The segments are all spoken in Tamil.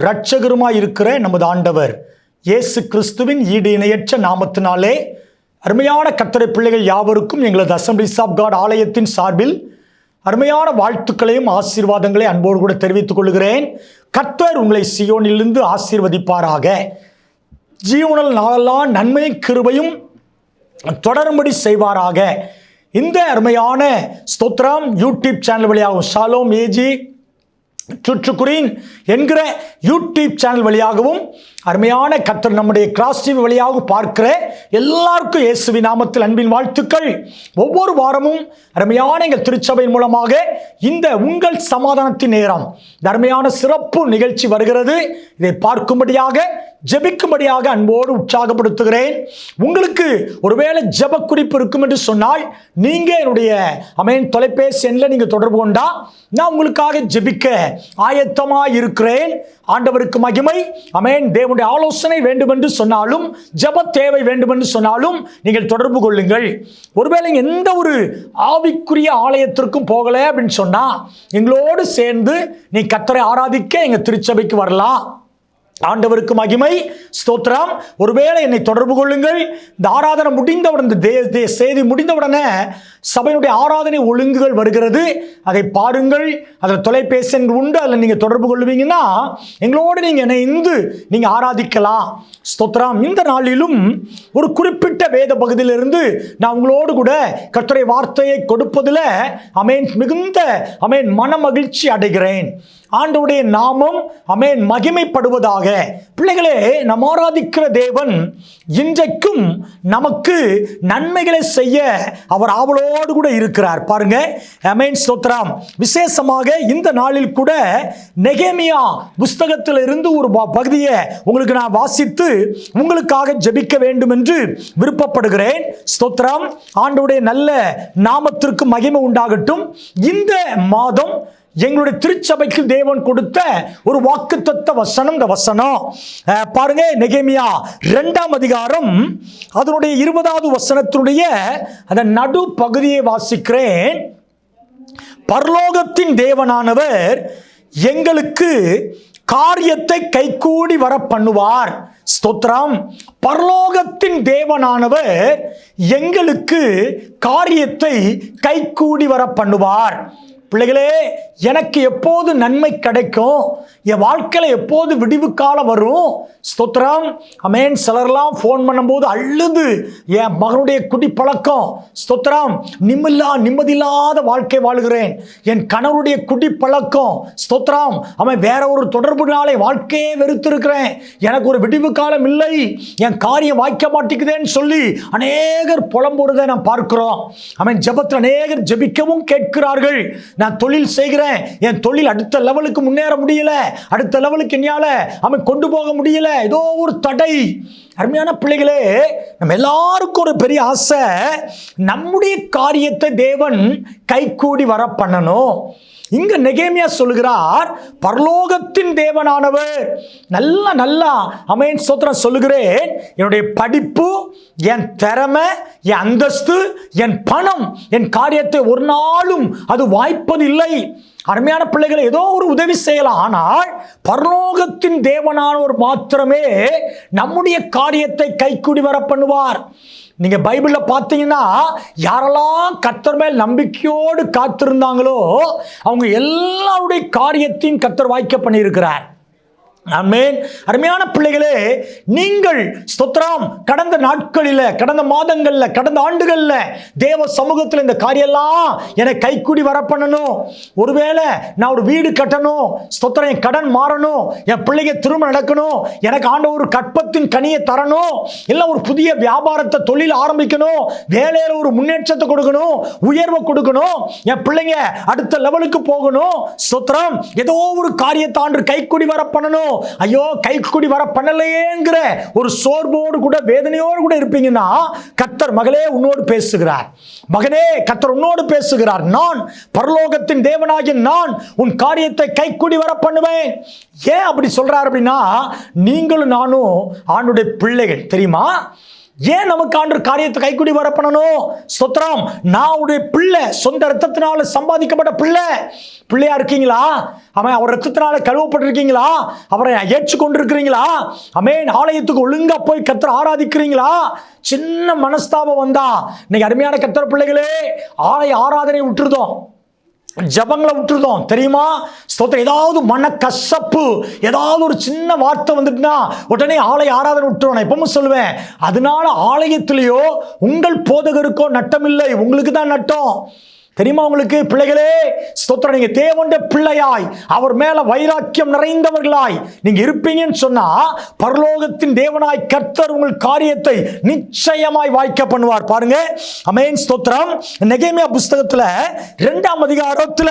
இரட்சகருமாய் இருக்கிற நமது ஆண்டவர். இயேசு கிறிஸ்துவின் ஈடு இணையற்ற நாமத்தினாலே அருமையான கத்தரை பிள்ளைகள் யாவருக்கும் எங்களது அசம்பிளிஸ் ஆஃப் காட் ஆலயத்தின் சார்பில் அருமையான வாழ்த்துக்களையும் ஆசீர்வாதங்களை அன்போடு கூட தெரிவித்துக் கொள்கிறேன். கர்த்தர் உங்களை சியோனிலிருந்து ஆசீர்வதிப்பாராக. ஜீவனல் நாளெல்லாம் நன்மையும் கிருபையும் தொடரும்படி செய்வாராக. இந்த அருமையான ஸ்தோத்ராம் யூடியூப் சேனல் வழியாகும் ஷாலோம் ஏஜி சுற்றுக்குறீன் என்கிற யூடியூப் சேனல் வழியாகவும் அருமையான கத்தர் நம்முடைய கிராஸ் டிவி வழியாக பார்க்கிற எல்லாருக்கும் இயேசுவி நாமத்தில் அன்பின் வாழ்த்துக்கள். ஒவ்வொரு வாரமும் அருமையான எங்கள் திருச்சபையின் மூலமாக இந்த உங்கள் சமாதானத்தின் நேரம் அருமையான சிறப்பு நிகழ்ச்சி வருகிறது. இதை பார்க்கும்படியாக ஜெபிக்கும்படியாக அன்போடு உற்சாகப்படுத்துகிறேன். உங்களுக்கு ஒருவேளை ஜெப குறிப்பு இருக்கும் என்று சொன்னால் நீங்கள் என்னுடைய அமையன் தொலைபேசி எண்ணில் நீங்கள் தொடர்பு கொண்டா நான் உங்களுக்காக ஜெபிக்க ஆயத்தமாக இருக்கிறேன் ஆண்டவருக்கு மகிமை. அமேன் தேவனுடைய ஆலோசனை வேண்டும் என்று சொன்னாலும் ஜெப தேவை வேண்டும் என்று சொன்னாலும் நீங்கள் தொடர்பு கொள்ளுங்கள். ஒருவேளை எந்த ஒரு ஆவிக்குரிய ஆலயத்திற்கும் போகலை அப்படின்னு சொன்னால் எங்களோடு சேர்ந்து நீ கத்தரை ஆராதிக்க எங்கள் திருச்சபைக்கு வரலாம். ஆண்டவருக்கு மகிமை ஸ்தோத்ராம் ஒருவேளை என்னை தொடர்பு கொள்ளுங்கள். இந்த ஆராதனை முடிந்தவுடன் இந்த தே தே செய்தி முடிந்தவுடனே சபையினுடைய ஆராதனை ஒழுங்குகள் வருகிறது. அதை பாருங்கள். அதில் தொலைபேசி உண்டு. அதில் நீங்கள் தொடர்பு கொள்வீங்கன்னா எங்களோடு நீங்கள் இணைந்து நீங்கள் ஆராதிக்கலாம். ஸ்தோத்ராம் இந்த நாளிலும் ஒரு குறிப்பிட்ட வேத பகுதியிலிருந்து நான் உங்களோடு கூட கட்டுரை வார்த்தையை கொடுப்பதில் அமேன் மிகுந்த அமேன் மன மகிழ்ச்சி அடைகிறேன். ஆண்டவுடைய நாமம் அமேன் மகிமைப்படுவதாக. பிள்ளைகளே நம் ஆராதிக்கிற தேவன் இன்றைக்கும் நமக்கு நன்மைகளை செய்ய அவர் ஆவலோடு கூட இருக்கிறார். பாருங்க அமேன் ஸ்தோத்ராம் விசேஷமாக இந்த நாளில் கூட நெகேமியா புஸ்தகத்தில் இருந்து ஒரு ப- பகுதியை உங்களுக்கு நான் வாசித்து உங்களுக்காக ஜெபிக்க வேண்டும் என்று விருப்பப்படுகிறேன். ஸ்தோத்ராம் ஆண்டவுடைய நல்ல நாமத்திற்கு மகிமை உண்டாகட்டும். இந்த மாதம் எங்களுடைய திருச்சபைக்கு தேவன் கொடுத்த ஒரு வாக்குத்தத்த வசனம் இந்த வசனம். பாருங்க நெகேமியா ரெண்டாம் அதிகாரம் அதனுடைய இருபதாவது வசனத்தினுடைய அந்த நடு பகுதியை வாசிக்கிறேன். பரலோகத்தின் தேவனானவர் எங்களுக்கு காரியத்தை கைகூடி வர பண்ணுவார் ஸ்தோத்ரம் பரலோகத்தின் தேவனானவர் எங்களுக்கு காரியத்தை கைகூடி வர பண்ணுவார் பிள்ளைகளே எனக்கு எப்போது நன்மை கிடைக்கும்? என் வாழ்க்கையில் எப்போது விடிவு காலம் வரும்? ஸ்தோத்திரம். அமேன். சிலர்லாம் ஃபோன் பண்ணும்போது அழுது. என் மகனுடைய குடிப்பழக்கம். ஸ்தோத்திரம். நிம்மில்லா நிம்மதியில்லாத வாழ்க்கை வாழ்கிறேன். என் கணவருடைய குடிப்பழக்கம். ஸ்தோத்திரம். அவன் வேற ஒரு தொடர்புனாலே வாழ்க்கையே வெறுத்திருக்கிறேன். எனக்கு ஒரு விடிவு காலம் இல்லை. என் காரியம் வாய்க்க மாட்டேங்குதேன்னு சொல்லி அநேகர் புலம்புறதை நான் பார்க்கிறோம். அவன் ஜெபத்தில் அநேகர் ஜெபிக்கவும் கேட்கிறார்கள். நான் தொழில் செய்கிறேன். என் தொழில் அடுத்த லெவலுக்கு முன்னேற முடியல. அடுத்த லெவலுக்கு என்னால் அவன் கொண்டு போக முடியல. ஏதோ ஒரு தடை. அருமையான பிள்ளைகளே நம்ம எல்லாருக்கும் ஒரு பெரிய ஆசை. நம்முடைய காரியத்தை தேவன் கைகூடி வர பண்ணணும் இங்க நெகேமியா சொல்லுகிறார் பரலோகத்தின் தேவனானவர். நல்லா நல்லா அமையன் சோத்திரம் சொல்லுகிறேன். என்னுடைய படிப்பு என் திறமை என் அந்தஸ்து என் பணம் என் காரியத்தை ஒரு நாளும் அது வாய்ப்பதில்லை அருமையான பிள்ளைகளை ஏதோ ஒரு உதவி செய்யலாம். ஆனால் பரலோகத்தின் தேவனானவர் மாத்திரமே நம்முடைய காரியத்தை கைக்குடி வர பண்ணுவார். நீங்க பைபிள்ல பார்த்தீங்கன்னா யாரெல்லாம் கத்தர் மேல் நம்பிக்கையோடு காத்திருந்தாங்களோ அவங்க எல்லாருடைய காரியத்தையும் கத்தர் வாய்க்க பண்ணியிருக்கிறார். ஆமேன். அருமையான பிள்ளைகளே நீங்கள் ஸ்தோத்திரம். கடந்த நாட்களில் கடந்த மாதங்களில் கடந்த ஆண்டுகளில் தேவ சமூகத்தில் இந்த காரியெல்லாம் எனக்கு கைக்கூடி வர பண்ணணும் ஒருவேளை நான் ஒரு வீடு கட்டணும் ஸ்தோத்திரம் என் கடன் மாறணும் என் பிள்ளைங்க திரும்ப நடக்கணும் எனக்கு ஆண்ட ஒரு கற்பத்தின் கனியை தரணும் இல்லை ஒரு புதிய வியாபாரத்தை தொழில் ஆரம்பிக்கணும் வேலையில் ஒரு முன்னேற்றத்தை கொடுக்கணும் உயர்வை கொடுக்கணும் என் பிள்ளைங்க அடுத்த லெவலுக்கு போகணும். ஸ்தோத்திரம். ஏதோ ஒரு காரியத்தை ஆண்டு கைக்கூடி வர பண்ணணும் ஐயோ கைக்குடி வர பண்ணலையேங்கிற ஒரு சோர்வோடு கூட வேதனையோடு கூட இருப்பீங்கன்னா கத்தர் மகளே உன்னோடு பேசுகிறார். மகனே கத்தர் உன்னோடு பேசுகிறார். நான் பரலோகத்தின் தேவனாகிய நான் உன் காரியத்தை கைக்குடி வர பண்ணுவேன். ஏன் அப்படி சொல்றார் அப்படின்னா நீங்களும் நானும் ஆணுடைய பிள்ளைகள் தெரியுமா? ஏன் நமக்கு ஆண்டு காரியத்தை கைக்குடி வர பண்ணணும்? சொத்ராம் நான் உடைய பிள்ளை. சொந்த ரத்தத்தினால சம்பாதிக்கப்பட்ட பிள்ளை. பிள்ளையா இருக்கீங்களா? அவன் அவர் ரத்தத்தினால கழுவப்பட்டிருக்கீங்களா? அவரை ஏற்றுக்கொண்டிருக்கிறீங்களா? அமேன் ஆலயத்துக்கு ஒழுங்கா போய் கத்திர ஆராதிக்கிறீங்களா? சின்ன மனஸ்தாபம் வந்தா. இன்னைக்கு அருமையான கத்திர பிள்ளைகளே ஆலய ஆராதனை விட்டுருதோம். ஜபங்களை விட்டுருதோம் தெரியுமா? ஸ்தோத்திரம். ஏதாவது மன கசப்பு ஏதாவது ஒரு சின்ன வார்த்தை வந்துட்டுனா உடனே ஆலய ஆராதனை விட்டுருவோம் நான் எப்பவும் சொல்லுவேன் அதனால ஆலயத்திலேயோ உங்கள் போதகருக்கோ நட்டம் இல்லை உங்களுக்கு தான் நட்டம். தெரியுமா உங்களுக்கு? பிள்ளைகளே ஸ்தோத்திரம். நீங்க தேவண்ட பிள்ளையாய் அவர் மேல வைராக்கியம் நிறைந்தவர்களாய் நீங்க இருப்பீங்கன்னு சொன்னா பரலோகத்தின் தேவனாய் கர்த்தர் உங்கள் காரியத்தை நிச்சயமாய் வாய்க்க பண்ணுவார். பாருங்க. அமேன் ஸ்தோத்திரம். நெகேமியா புஸ்தகத்துல இரண்டாம் அதிகாரத்துல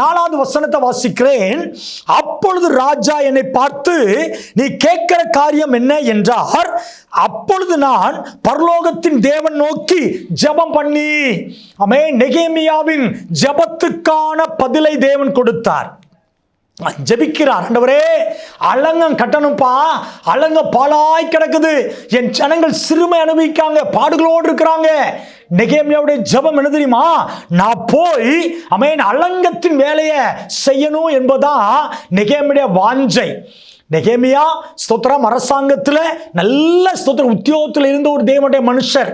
நாலாவது வசனத்தை வாசிக்கிறேன். அப்பொழுது ராஜா என்னை பார்த்து நீ கேட்கிற காரியம் என்ன? என்றார். அப்பொழுது நான் பரலோகத்தின் தேவன் நோக்கி ஜெபம் பண்ணி அமே நெகேமியாவின் ஜெபத்துக்கான பதிலை தேவன் கொடுத்தார். ஜெபிக்கிறார் ஆண்டவரே அலங்கம் கட்டணும்ப்பா அலங்க பாலாய் கிடக்குது என் ஜனங்கள் சிறுமை அனுபவிக்காங்க பாடுகளோடு இருக்கிறாங்க. நெகேமியாவுடைய ஜெபம் என்ன தெரியுமா? நான் போய் அமேன் அலங்கத்தின் வேலையை செய்யணும் என்பதான் நெகேமியுடைய வாஞ்சை. நெகேமியா ஸ்தோத்திரம் அரசாங்கத்தில் நல்ல ஸ்தோத்திர உத்தியோகத்தில் இருந்த ஒரு தேவனுடைய மனுஷர்.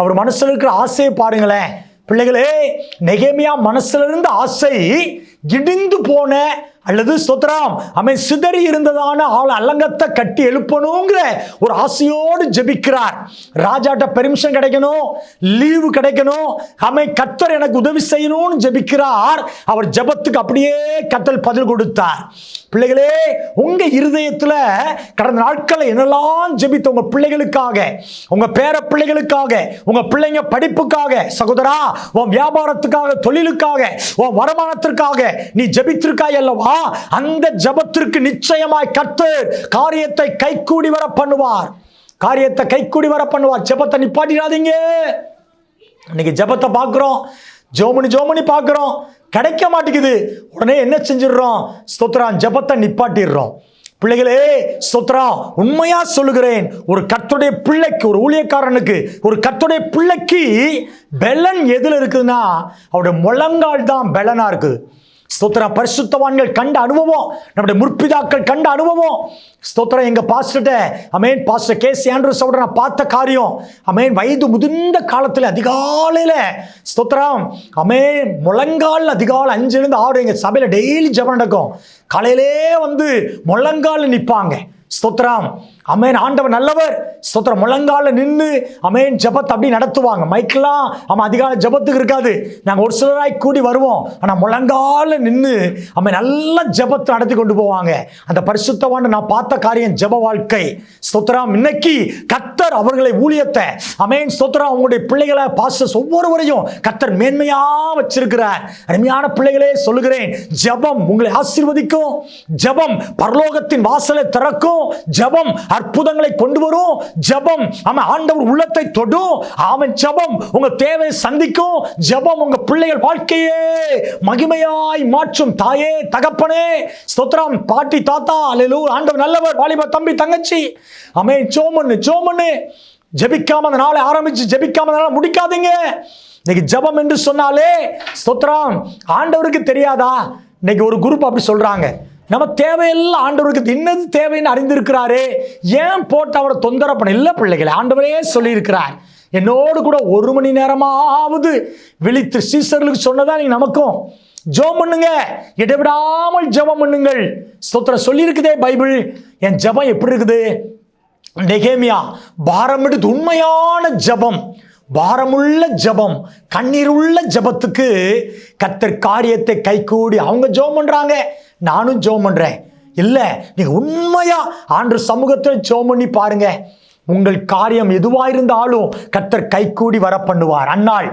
அவர் மனசில் இருக்கிற ஆசையை பாருங்களேன். பிள்ளைகளே நெகேமியா மனசுல இருந்த ஆசை இடிந்து போன அல்லது ஸ்தோத்திரம் அவன் சிதறி இருந்ததான ஆள் அலங்கத்தை கட்டி எழுப்பணுங்கிற ஒரு ஆசையோடு ஜெபிக்கிறார். ராஜாட்ட பெர்மிஷன் கிடைக்கணும் லீவு கிடைக்கணும் அவன் கத்தர் எனக்கு உதவி செய்யணும்னு ஜெபிக்கிறார். அவர் ஜெபத்துக்கு அப்படியே கத்தல் பதில் கொடுத்தார். பிள்ளைகளே உங்க இருதயத்துல கடந்த நாட்களை என்னெல்லாம் ஜெபித்த உங்க பிள்ளைகளுக்காக உங்க பேர பிள்ளைகளுக்காக உங்க பிள்ளைங்க படிப்புக்காக சகோதரா உன் வியாபாரத்துக்காக தொழிலுக்காக உன் வருமானத்திற்காக நீ ஜெபித்திருக்காய் அல்லவா? அந்த ஜெபத்திற்கு நிச்சயமாய் கத்து காரியத்தை கைகூடி வர பண்ணுவார். காரியத்தை கைகூடி வர பண்ணுவார். ஜெபத்தை நிப்பாட்டிடாதீங்க. இன்னைக்கு ஜெபத்தை பார்க்குறோம். ஜோமணி ஜோமணி பார்க்குறோம். கிடைக்க மாட்டேங்குது. உடனே என்ன செஞ்சிடுறோம்? ஸ்தோத்ரான் ஜெபத்தை நிப்பாட்டிடுறோம். பிள்ளைகளே சோத்ரா உண்மையா சொல்லுகிறேன். ஒரு கத்துடைய பிள்ளைக்கு ஒரு ஊழியக்காரனுக்கு ஒரு கத்துடைய பிள்ளைக்கு பெலன் எதில் இருக்குதுன்னா அவருடைய முழங்கால் தான் பெலனா இருக்குது. ஸ்தோத்திர பரிசுத்தவான்கள் கண்ட அனுபவம். நம்முடைய முற்பிதாக்கள் கண்ட அனுபவம். ஸ்தோத்திரம் எங்கள் பாஸ்டர்கிட்ட amen pastor K C Andrews சவுட நான் பார்த்த காரியம். அமேன் வயது முதிர்ந்த காலத்தில் அதிகாலையில் ஸ்தோத்திரம் அமேன் முழங்கால் அதிகாலை அஞ்சுலேருந்து ஆறு எங்கள் சபையில் டெய்லி ஜபம் நடக்கும். காலையிலே வந்து முழங்கால் நிற்பாங்க ஸ்தோத்திரம் அமேன் ஆண்டவர் நல்லவர். ஸ்தோத்திரம் முழங்கால நின்று அமேன் ஜெபத்தை அப்படி நடத்துவாங்க. மைக்கெல்லாம் அவன் அதிகால ஜெபத்துக்கு இருக்காது. நாங்கள் ஒரு சிலராய் கூடி வருவோம். ஆனால் முழங்கால நின்று அவன் நல்ல ஜெபத்தை நடத்தி கொண்டு போவாங்க. அந்த பரிசுத்தவான நான் பார்த்த காரியம் ஜெப வாழ்க்கை. ஸ்தோத்திரம் இன்னைக்கு கத்தர் அவர்களை ஊழியத்தை அமேன் ஸ்தோத்திரம் அவங்களுடைய பிள்ளைகளை பாஸ்டர்ஸ் ஒவ்வொருவரையும் கத்தர் மேன்மையாக வச்சிருக்கிறார். அருமையான பிள்ளைகளே சொல்லுகிறேன் ஜெபம் உங்களை ஆசீர்வதிக்கும். ஜெபம் பரலோகத்தின் வாசலை திறக்கும். ஜெபம் அற்புதங்களை கொண்டு வரும். ஜெபம். அவன் ஆண்டவர் உள்ளத்தை தொடும். அவன் ஜெபம். உங்க தேவையை சந்திக்கும். ஜெபம் உங்க பிள்ளைகள் வாழ்க்கையே மகிமையாய் மாற்றும். தாயே தகப்பனே ஸ்தோத்ரம் பாட்டி தாத்தா அல்லேலூ ஆண்டவர் நல்லவர் வாலிப தம்பி தங்கச்சி. அமே ஜோமண்ணு ஜோமண்ணு ஜபிக்காம அந்த நாளை ஆரம்பிச்சு ஜபிக்காம அந்த நாளை முடிக்காதீங்க. இன்னைக்கு ஜெபம் என்று சொன்னாலே ஸ்தோத்ரம் ஆண்டவருக்கு தெரியாதா? இன்னைக்கு ஒரு குரூப் அப்படி சொல்றாங்க. நம்ம தேவையெல்லாம் ஆண்டவருக்கு என்னது தேவைன்னு அறிந்திருக்கிறாரே. ஏன் போட்டு அவரை தொந்தரவு பண்ண? இல்லை பிள்ளைகளை ஆண்டவரே சொல்லியிருக்கிறார். என்னோடு கூட ஒரு மணி நேரமாவது விழித்து சீசர்களுக்கு சொன்னதா நீ நமக்கும். ஜெபம் பண்ணுங்க. இடைவிடாமல் ஜெபம் பண்ணுங்கள். ஸ்தோத்திரம் சொல்லியிருக்குதே பைபிள். என் ஜெபம் எப்படி இருக்குது? நெகேமியா பாரம் எடுத்து உண்மையான ஜெபம். பாரமுள்ள ஜெபம். கண்ணீருள்ள ஜெபத்துக்கு கத்தர் காரியத்தை கைகூடி அவங்க ஜெபம் பண்றாங்க. நானும் ஜோம் பண்ணுறேன் இல்லை நீங்கள் உண்மையாக ஆண்டு சமூகத்தில் ஜோம் பண்ணி பாருங்க. உங்கள் காரியம் எதுவாக இருந்தாலும் கத்தர் கைகூடி வர பண்ணுவார் அன்னாள்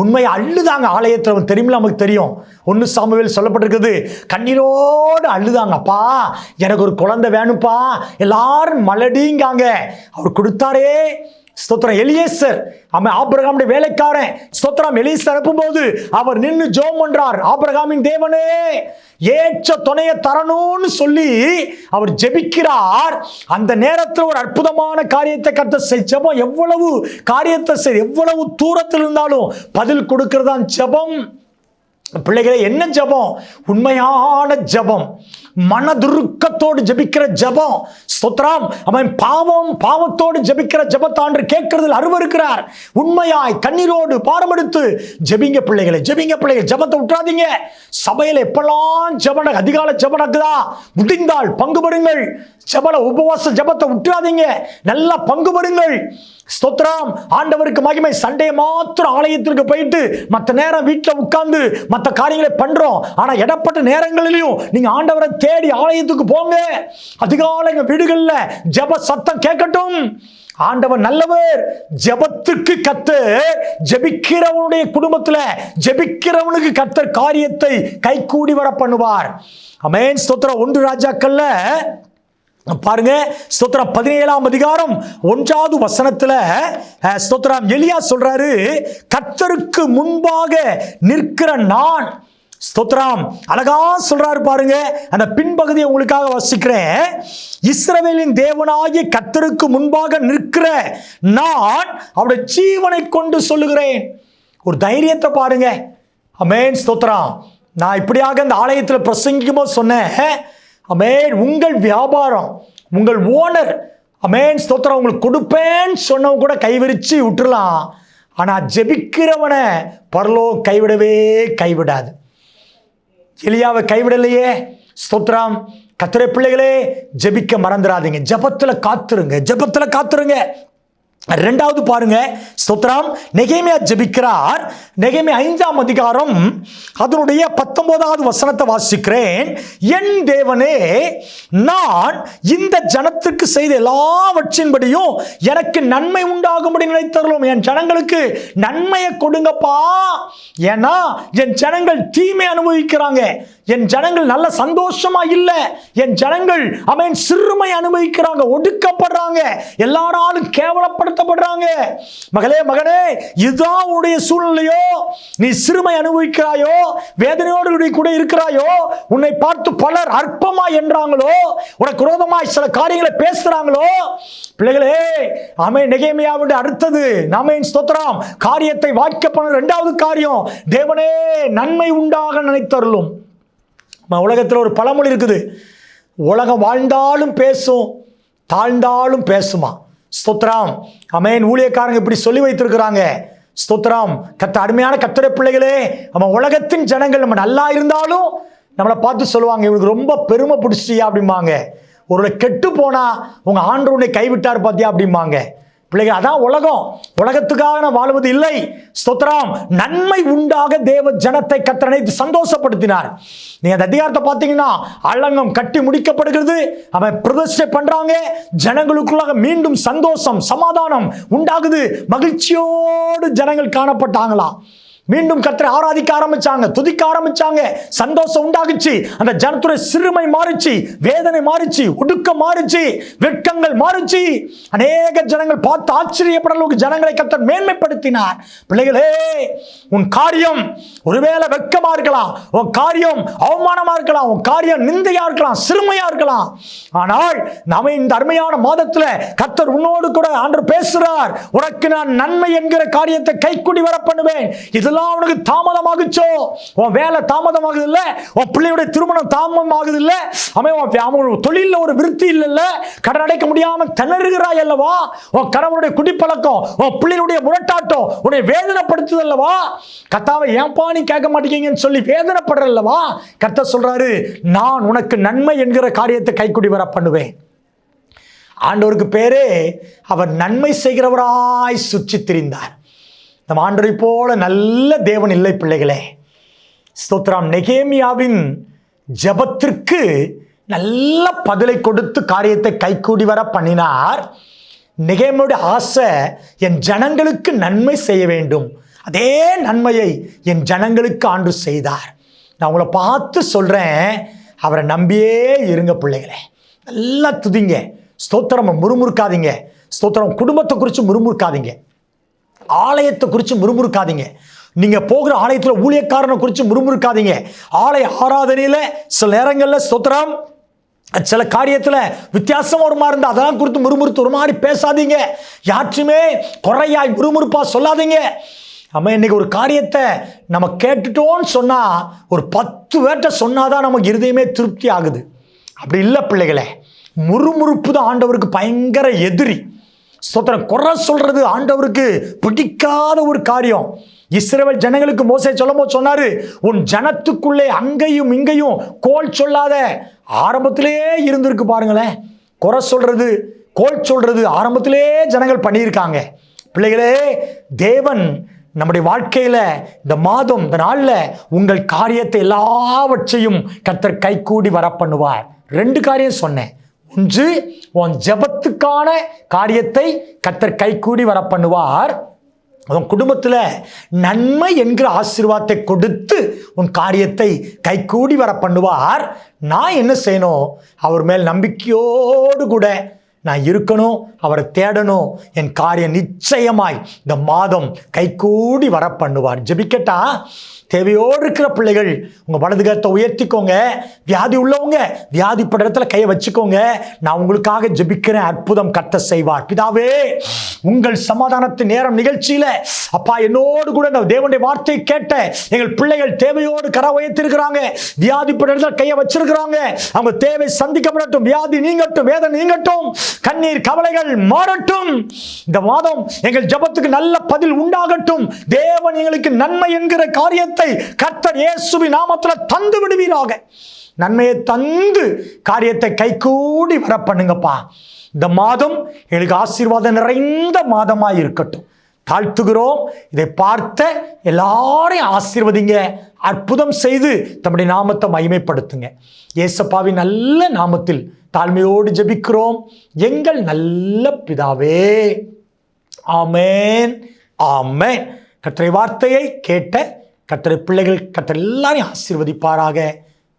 உண்மையை அள்ளுதாங்க ஆலயத்தில். தெரியுமில்ல நமக்கு தெரியும். ஒன்று சாமுவேல் சொல்லப்பட்டிருக்குது கண்ணீரோடு அள்ளுதாங்கப்பா. எனக்கு ஒரு குழந்தை வேணும்ப்பா. எல்லாரும் மலடிங்காங்க. அவர் கொடுத்தாரே. ஸ்தோத்திரம். எலியேசர் அவன் ஆபிரகாமுடைய வேலைக்காரன். ஸ்தோத்திரம். எலியேசர் அனுப்பும்போது அவர் நின்று ஜோம் பண்றார். ஆபிரகாமின் தேவனே ஏற்ற துணையை தரணும்னு சொல்லி அவர் ஜெபிக்கிறார். அந்த நேரத்தில் ஒரு அற்புதமான காரியத்தை கத்த செய். ஜெபம் எவ்வளவு காரியத்தை செய் எவ்வளவு தூரத்தில் இருந்தாலும் பதில் கொடுக்கிறதான் ஜெபம். பிள்ளைகளே என்ன ஜெபம்? உண்மையான ஜெபம். மனதுருக்கத்தோடு ஜெபிக்கிற ஜெபம். சுத்ராம் அவன் பாவம் பாவத்தோடு ஜெபிக்கிற ஜெபத்தாண்டு கேட்கறதில் அருவருக்கிறார். உண்மையாய் கண்ணீரோடு பாரமெடுத்து ஜெபிங்க பிள்ளைகளை ஜெபிங்க பிள்ளைகள் ஜெபத்தை விட்டுறாதீங்க சபையில் எப்பெல்லாம் ஜெபன அதிகால ஜெபம் முடிந்தால் பங்கு பெறுங்கள். ஜபல உபவாச ஜெபத்தை விட்டுறாதீங்க நல்லா பங்கு பெறுங்கள். ஸ்தோத்ரம் ஆண்டவருக்கு மகிமை. சண்டே மாத்திரம் ஆலயத்திற்கு போயிட்டு மற்ற நேரம் வீட்டில் உட்கார்ந்து மற்ற காரியங்களை பண்றோம். ஆனா இடப்பட்ட நேரங்களிலையும் நீங்க ஆண்டவரை தேடி ஆலயத்துக்கு போங்க. அதிகாலை எங்கள் வீடுகளில் ஜெப சத்தம் கேட்கட்டும். ஆண்டவர் நல்லவர். ஜெபத்துக்கு கத்து ஜெபிக்கிறவனுடைய குடும்பத்தில் ஜெபிக்கிறவனுக்கு கத்தர் காரியத்தை கைகூடி வர பண்ணுவார். அமேன் ஸ்தோத்திரம். ஒன்று ராஜாக்கள்ல பாருங்க ஸ்தோத்திரம் பதினேழாம் அதிகாரம் ஒன்றாவது வசனத்துல ஸ்தோத்திரம் எலியா சொல்றாரு கத்தருக்கு முன்பாக நிற்கிற நான். ஸ்தோத்ராம் அழகா சொல்றாரு பாருங்க அந்த பின்பகுதியை உங்களுக்காக வசிக்கிறேன். இஸ்ரவேலின் தேவனாகிய கத்தருக்கு முன்பாக நிற்கிற நான் அவருடைய ஜீவனை கொண்டு சொல்லுகிறேன். ஒரு தைரியத்தை பாருங்க. அமேன் ஸ்தோத்ராம் நான் இப்படியாக இந்த ஆலயத்தில் பிரசங்கிக்கும் போது சொன்னேன் அமேன் உங்கள் வியாபாரம் உங்கள் ஓனர் அமேன் ஸ்தோத்திரம் உங்களுக்கு கொடுப்பேன்னு சொன்னவங்க கூட கைவிரிச்சு விட்டுறலாம். ஆனால் ஜெபிக்கிறவனை பரலோ கைவிடவே கைவிடாது. எலியாவை கைவிடலையே. ஸ்தோத்திரம். கத்திரை பிள்ளைகளே ஜெபிக்க மறந்துடாதீங்க. ஜெபத்தில் காத்துருங்க. ஜெபத்தில் காத்துருங்க. ரெண்டாவது பாருங்க ஸ்தோத்திரம். நெகேமியா ஜெபிக்கிறார். நெகைமை ஐந்தாம் அதிகாரம் அதனுடைய பத்தொன்பதாவது வசனத்தை வாசிக்கிறேன். என் தேவனே நான் இந்த ஜனத்துக்கு செய்த எல்லாவற்றின்படியும் எனக்கு நன்மை உண்டாகும்படி நினைத்தருளும். என் ஜனங்களுக்கு நன்மையை கொடுங்கப்பா. ஏன்னா என் ஜனங்கள் தீமை அனுபவிக்கிறாங்க. என் ஜனங்கள் நல்ல சந்தோஷமா இல்லை. என் ஜனங்கள் அவன் சிறுமை அனுபவிக்கிறாங்க ஒடுக்கப்படுறாங்க. எல்லாராலும் கேவலப்படுத்தப்படுறாங்க. மகளே மகனே இதுதான் உன்னுடைய சூழ்நிலையோ நீ சிறுமை அனுபவிக்கிறாயோ வேதனையோடு கூட இருக்கிறாயோ உன்னை பார்த்து பலர் அற்பமா என்றாங்களோ உனக்கு விரோதமாய் சில காரியங்களை பேசுறாங்களோ பிள்ளைகளே அமை நெகேமியாவுடைய அடுத்தது. நாமேன் ஸ்தோத்திரம். காரியத்தை வாய்க்கப்பட ரெண்டாவது காரியம். தேவனே நன்மை உண்டாக நினைத்தருளும். உலகத்தில் ஒரு பழமொழி இருக்குது. உலகம் வாழ்ந்தாலும் பேசும் தாழ்ந்தாலும் பேசுமா. ஸ்தோத்ராம் அமேன். ஊழியக்காரங்க இப்படி சொல்லி வைத்திருக்கிறாங்க. ஸ்தோத்ராம் கத்த அருமையான கத்திர பிள்ளைகளே நம்ம உலகத்தின் ஜனங்கள் நம்ம நல்லா இருந்தாலும் நம்மளை பார்த்து சொல்லுவாங்க இவனுக்கு ரொம்ப பெருமை பிடிச்சியா அப்படிம்பாங்க. ஒரு கெட்டு போனால் உங்கள் ஆண்டு உன்னை கைவிட்டார் பார்த்தியா அப்படிம்பாங்க. பிள்ளைங்க அதான் உலகம். உலகத்துக்காக நான் வாழ்வது இல்லை. ஸ்தோத்திரம். நன்மை உண்டாக தேவ ஜனத்தை கத்தனை சந்தோஷப்படுத்தினார். நீங்க அந்த அதிகாரத்தை பார்த்தீங்கன்னா அலங்கம் கட்டி முடிக்கப்படுகிறது. அவன் பிரதிஷ்டை பண்றாங்க. ஜனங்களுக்குள்ளாக மீண்டும் சந்தோஷம் சமாதானம் உண்டாகுது. மகிழ்ச்சியோடு ஜனங்கள் காணப்பட்டாங்களாம். மீண்டும் கத்தரை ஆராதிக்க ஆரம்பிச்சாங்க துதிக்க ஆரம்பிச்சாங்க. சந்தோஷம் உண்டாகுச்சு. அந்த ஜனத்துடைய சிறுமை மாறுச்சு வேதனை மாறுச்சு ஒடுக்கம் மாறுச்சு வெட்கங்கள் மாறுச்சு. அநேக ஜனங்கள் பார்த்து ஆச்சரியப்பட அளவுக்கு ஜனங்களை கத்தர் மேன்மைப்படுத்தினார். பிள்ளைகளே உன் காரியம் ஒருவேளை வெட்கமா இருக்கலாம் உன் காரியம் அவமானமா இருக்கலாம் உன் காரியம் நிந்தையா இருக்கலாம் சிறுமையா இருக்கலாம். ஆனால் நாம இந்த அருமையான மாதத்துல கத்தர் உன்னோடு கூட ஆண்டு பேசுறார். உனக்கு நான் நன்மை என்கிற காரியத்தை கைக்குடி வர பண்ணுவேன் இதெல்லாம் உனக்கு தாமதமாகுச்சோ? உன் வேலை தாமதமாகுது இல்லை உன் பிள்ளையுடைய திருமணம் தாமதமாகுது இல்லை அவன் உன் தொழிலில் ஒரு விருத்தி இல்லைல்ல. கடன் அடைக்க முடியாமல் திணறுகிறாய் அல்லவா? உன் கணவனுடைய குடிப்பழக்கம் உன் பிள்ளையுடைய முரட்டாட்டம் உன்னை வேதனைப்படுத்துது அல்லவா? கத்தாவை ஏன்பா நீ கேட்க மாட்டேங்கன்னு சொல்லி வேதனைப்படுறல்லவா கர்த்த சொல்றாரு நான் உனக்கு நன்மை என்கிற காரியத்தை கைக்குடி வர பண்ணுவேன். ஆண்டவருக்கு பேரே அவர் நன்மை செய்கிறவராய் சுற்றி திரிந்தார். இந்த ஆண்டரை போல நல்ல தேவன் இல்லை பிள்ளைகளே. ஸ்தோத்ராம் நெகேமியாவின் ஜெபத்திற்கு நல்ல பதிலை கொடுத்து காரியத்தை கைகூடி வர பண்ணினார். நெகேமியோட ஆசை என் ஜனங்களுக்கு நன்மை செய்ய வேண்டும். அதே நன்மையை என் ஜனங்களுக்கு ஆண்டு செய்தார். நான் உங்களை பார்த்து சொல்கிறேன் அவரை நம்பியே இருங்க பிள்ளைகளே. நல்லா துதிங்க. ஸ்தோத்திரம் முறுமுறுக்காதீங்க. ஸ்தோத்திரம் குடும்பத்தை குறித்து முறுமுறுக்காதீங்க. ஆலயத்தை குறித்து முறுமுறுக்காதீங்க. நீங்கள் போகிற ஆலயத்தில் ஊழியக்காரனை குறித்து முறுமுறுக்காதீங்க. ஆலய ஆராதனையில் சில நேரங்களில் ஸ்தோத்திரம் சில காரியத்தில் வித்தியாசம் ஒரு மாதிரி இருந்தால் அதெல்லாம் குறித்து முறுமுறுத்து ஒரு மாதிரி பேசாதீங்க. யாற்றுமே குறையாய் முறுமுறுப்பாக சொல்லாதீங்க. நம்ம இன்னைக்கு ஒரு காரியத்தை நம்ம கேட்டுட்டோம்னு சொன்னால் ஒரு பத்து பேர்ட்ட சொன்னாதான் நமக்கு இருதயமே திருப்தி ஆகுது. அப்படி இல்லை பிள்ளைகளே. முறுமுறுப்பு தான் ஆண்டவருக்கு பயங்கர எதிரி. ஸ்தோத்திரம் குறை சொல்றது ஆண்டவருக்கு பிடிக்காத ஒரு காரியம். இஸ்ரவேல் ஜனங்களுக்கு மோசே சொல்லும்போது சொன்னாரு உன் ஜனத்துக்குள்ளே அங்கேயும் இங்கேயும் கோல் சொல்லாத ஆரம்பத்திலேயே இருந்திருக்கு பாருங்களேன். குறை சொல்றது கோல் சொல்றது ஆரம்பத்திலே ஜனங்கள் பண்ணியிருக்காங்க. பிள்ளைகளே தேவன் நம்முடைய வாழ்க்கையில் இந்த மாதம் இந்த நாளில் உங்கள் காரியத்தை எல்லாவற்றையும் கத்தர் கைகூடி வர பண்ணுவார் ரெண்டு காரியம் சொன்னேன். ஒன்று உன் ஜெபத்துக்கான காரியத்தை கத்தர் கைகூடி வர பண்ணுவார் உன் குடும்பத்தில் நன்மை என்கிற ஆசீர்வாதத்தை கொடுத்து உன் காரியத்தை கைகூடி வர பண்ணுவார் நான் என்ன செய்யணும்? அவர் மேல் நம்பிக்கையோடு கூட நான் இருக்கணும் அவரை தேடணும். என் காரியம் நிச்சயமாய் இந்த மாதம் கைகூடி வர பண்ணுவார் ஜபிக்கட்டா? தேவையோடு இருக்கிற பிள்ளைகள் உங்கள் வலது கரத்தை உயர்த்திக்கோங்க. வியாதி உள்ளவங்க வியாதிப்பட்ட இடத்துல கையை வச்சுக்கோங்க. நான் உங்களுக்காக ஜெபிக்கிறேன் அற்புதம் கத்த செய்வார். பிதாவே உங்கள் சமாதானத்து நேரம் நிகழ்ச்சியில் அப்பா என்னோடு கூட இந்த தேவனுடைய வார்த்தையை கேட்ட எங்கள் பிள்ளைகள் தேவையோடு கர உயர்த்திருக்கிறாங்க. வியாதிப்பட்ட இடத்துல கையை வச்சிருக்கிறாங்க. அவங்க தேவை சந்திக்கப்படட்டும் வியாதி நீங்கட்டும் வேதனை நீங்கட்டும் கண்ணீர் கவலைகள் மாறட்டும். இந்த மாதம் எங்கள் ஜெபத்துக்கு நல்ல பதில் உண்டாகட்டும். தேவன் எங்களுக்கு நன்மை என்கிற காரியத்தை கர்த்தர் இயேசுவி நாமத்தில் தந்து விடுவீராக. நன்மையை தந்து காரியத்தை கைகூடி வர பண்ணுங்கப்பா இந்த மாதம் எங்களுக்கு ஆசீர்வாதம் நிறைந்த மாதமாக இருக்கட்டும். தாழ்த்துகிறோம். இதை பார்த்த எல்லாரையும் ஆசீர்வதிங்க. அற்புதம் செய்து தம்முடைய நாமத்தை மகிமைப்படுத்துங்க. ஏசப்பாவின் நல்ல நாமத்தில் தாழ்மையோடு ஜெபிக்கிறோம். எங்கள் நல்ல பிதாவே. ஆமேன். ஆமேன். கற்றை வார்த்தையை கேட்ட கர்த்தரை பிள்ளைகள் கர்த்தர் எல்லாரையும் ஆசீர்வதிப்பாராக.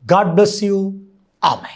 காட் பிளஸ் யூ ஆமை